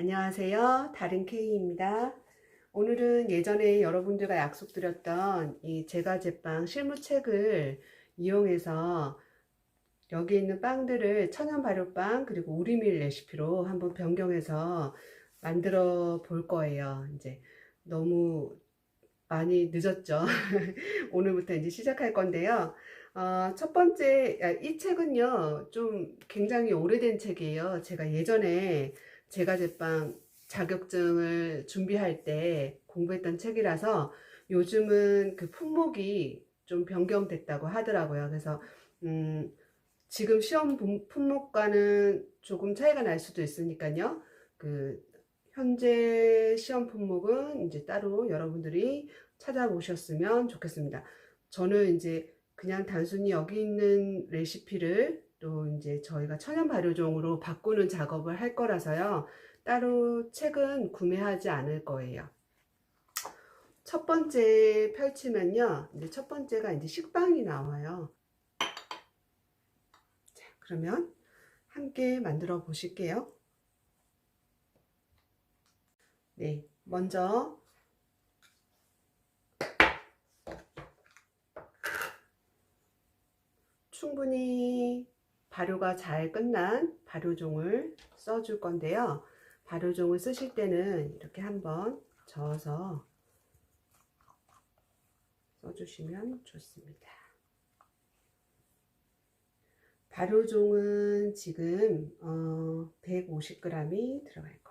안녕하세요. 다른 K입니다. 오늘은 예전에 여러분들과 약속드렸던 이 제과 제빵 실무책을 이용해서 여기 있는 빵들을 천연 발효빵 그리고 우리밀 레시피로 한번 변경해서 만들어 볼 거예요. 이제 너무 많이 늦었죠. 오늘부터 이제 시작할 건데요. 어, 첫 번째, 아, 이 책은요, 좀 굉장히 오래된 책이에요. 제가 예전에 제과 제빵 자격증을 준비할 때 공부했던 책이라서 요즘은 그 품목이 좀 변경됐다고 하더라고요. 그래서, 음, 지금 시험 품- 품목과는 조금 차이가 날 수도 있으니까요. 그, 현재 시험 품목은 이제 따로 여러분들이 찾아보셨으면 좋겠습니다. 저는 이제 그냥 단순히 여기 있는 레시피를 또 이제 저희가 천연 발효종으로 바꾸는 작업을 할 거라서요. 따로 책은 구매하지 않을 거예요. 첫 번째 펼치면요. 이제 첫 번째가 이제 식빵이 나와요. 자, 그러면 함께 만들어 보실게요. 네, 먼저 충분히 발효가 잘 끝난 발효종을 써줄 건데요. 발효종을 쓰실 때는 이렇게 한번 저어서 써주시면 좋습니다. 발효종은 지금 어, 150g이 들어갈 거예요.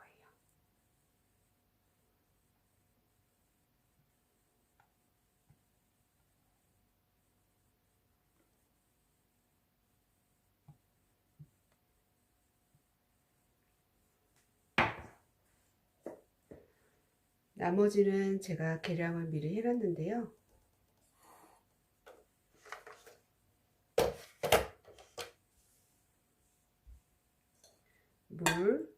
나머지는 제가 계량을 미리 해놨는데요. 물,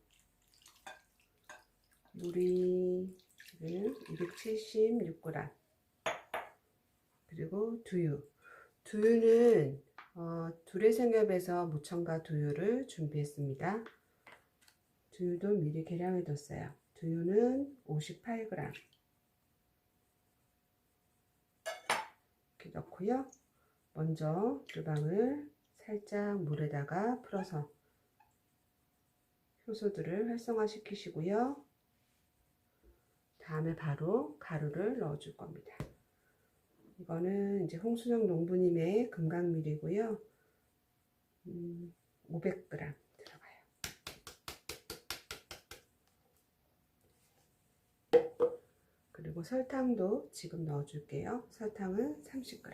물이 지금 276g. 그리고 두유. 두유는 어, 두레생협에서 무첨가 두유를 준비했습니다. 두유도 미리 계량해 뒀어요. 두유는 58g 이렇게 넣고요. 먼저 주방을 살짝 물에다가 풀어서 효소들을 활성화 시키시고요. 다음에 바로 가루를 넣어줄 겁니다. 이거는 이제 홍순영 농부님의 금강밀이고요. 음, 500g 들어가요. 그리고 설탕도 지금 넣어줄게요. 설탕은 30g.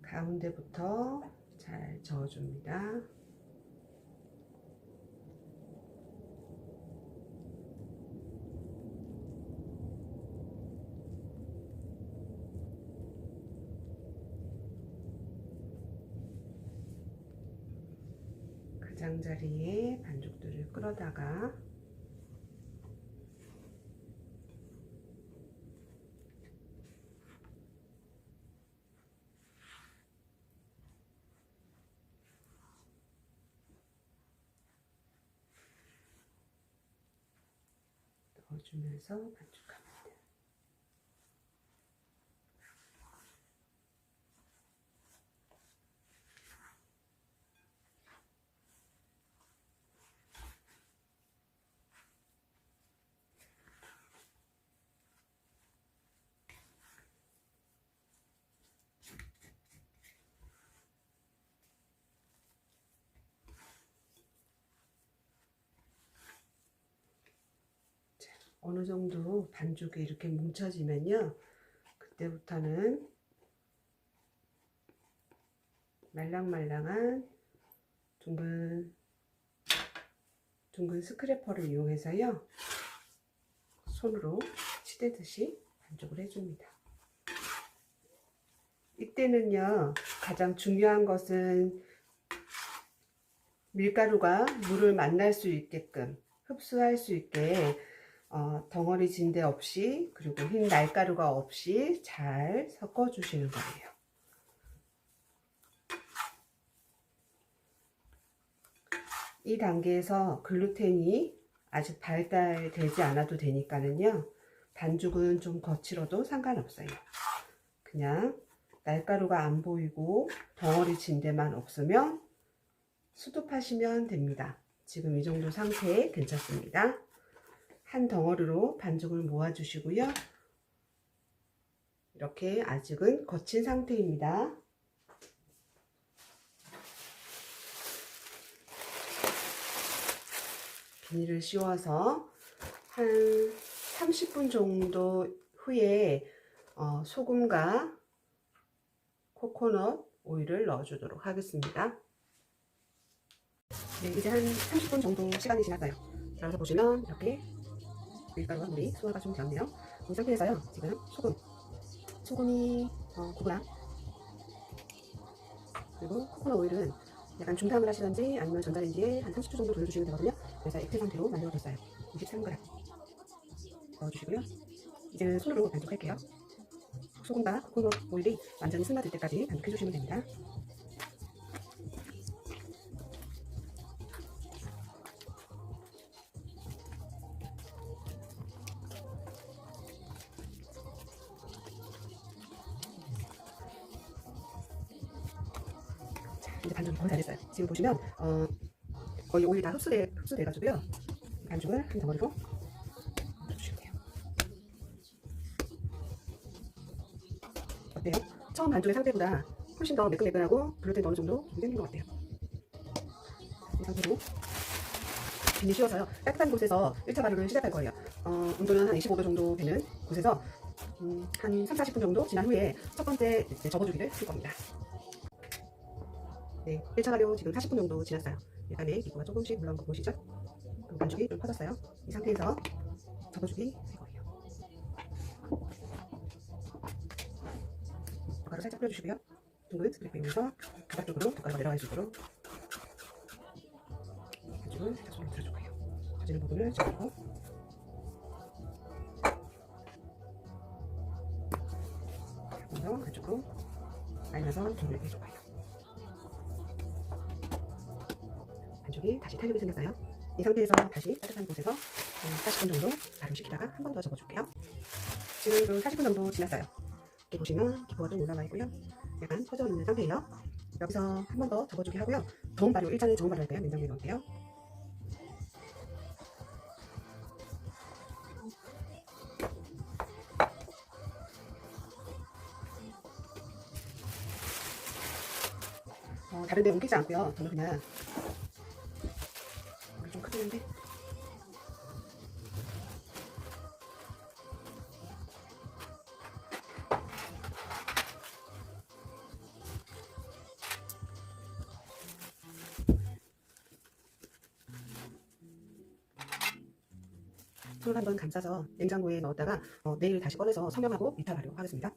가운데부터 잘 저어줍니다. 장자리에 반죽들을 끌어다가 넣어주면서 반죽합니다. 어느 정도 반죽이 이렇게 뭉쳐지면요. 그때부터는 말랑말랑한 둥근 둥근 스크래퍼를 이용해서요. 손으로 치대듯이 반죽을 해줍니다. 이때는요. 가장 중요한 것은 밀가루가 물을 만날 수 있게끔 흡수할 수 있게 어, 덩어리 진데 없이 그리고 흰 날가루가 없이 잘 섞어 주시는 거예요. 이 단계에서 글루텐이 아직 발달되지 않아도 되니까는요. 반죽은 좀 거칠어도 상관없어요. 그냥 날가루가 안 보이고 덩어리 진 데만 없으면 수습하시면 됩니다. 지금 이 정도 상태 괜찮습니다. 한 덩어리로 반죽을 모아 주시고요. 이렇게 아직은 거친 상태입니다. 비닐을 씌워서 한 30분 정도 후에 어, 소금과 코코넛 오일을 넣어주도록 하겠습니다. 네, 이제 한 30분 정도 시간이 지났어요. 그래서 보시면 이렇게 밀가루와 물이 소화가 좀 되었네요. 이 상태에서요, 지금 소금. 소금이 어, 9g. 그리고 코코넛 오일은 약간 중탕을 하시던지 아니면 전자레인지에 한 30초 정도 돌려주시면 되거든요. 그래서 액체 상태로 만들어졌어요. 23g. 넣어주시고요. 이제 손으로 반죽할게요. 소금과 코코넛 오일이 완전히 스며들 때까지 반죽해주시면 됩니다. 이제 반죽이 거의 다 됐어요. 지금 보시면 어, 거의 오일 다 흡수돼, 흡수돼가지고요. 반죽을 한 덩어리로 넣어주시면 돼요. 어때요? 처음 반죽의 상태보다 훨씬 더 매끈매끈하고 글루텐도 어느 정도 되는 것 같아요. 이 상태로 비닐 씌워서요. 따뜻한 곳에서 1차 발효를 시작할 거예요. 어, 온도는 한 25도 정도 되는 곳에서 음, 한 3, 40분 정도 지난 후에 첫 번째 접어주기를 쓸 겁니다. 네, 1차 발효 지금 40분 정도 지났어요. 약간의 기포가 조금씩 물러온 거 보시죠? 반죽이 좀 퍼졌어요. 이 상태에서 접어주기 할 거예요. 젓가락 살짝 뿌려주시고요. 둥근 그리고 이면서 바닥 쪽으로 젓가락가 내려갈 수 있도록 반죽을 살짝 손으로 들어줄 거예요. 젖지는 부분을 잡고 먼저 안쪽으로 알면서 둥글게 해줄 거예요. 반죽이 다시 탄력이 생겼어요. 이 상태에서 다시 따뜻한 곳에서 40분 정도 발효시키다가 한 번 더 접어줄게요. 지금 40분 정도 지났어요. 이렇게 보시면 기포가 좀 올라와 있고요. 약간 퍼져 있는 상태예요. 여기서 한 번 더 접어주기 하고요. 저온 발효, 1차는 저온 발효 할까요? 냉장고에 넣을게요. 어, 다른 데 옮기지 않고요. 저는 그냥 손을 한번 감싸서 냉장고에 넣었다가 어, 내일 다시 꺼내서 성형하고 이탈 발효하겠습니다.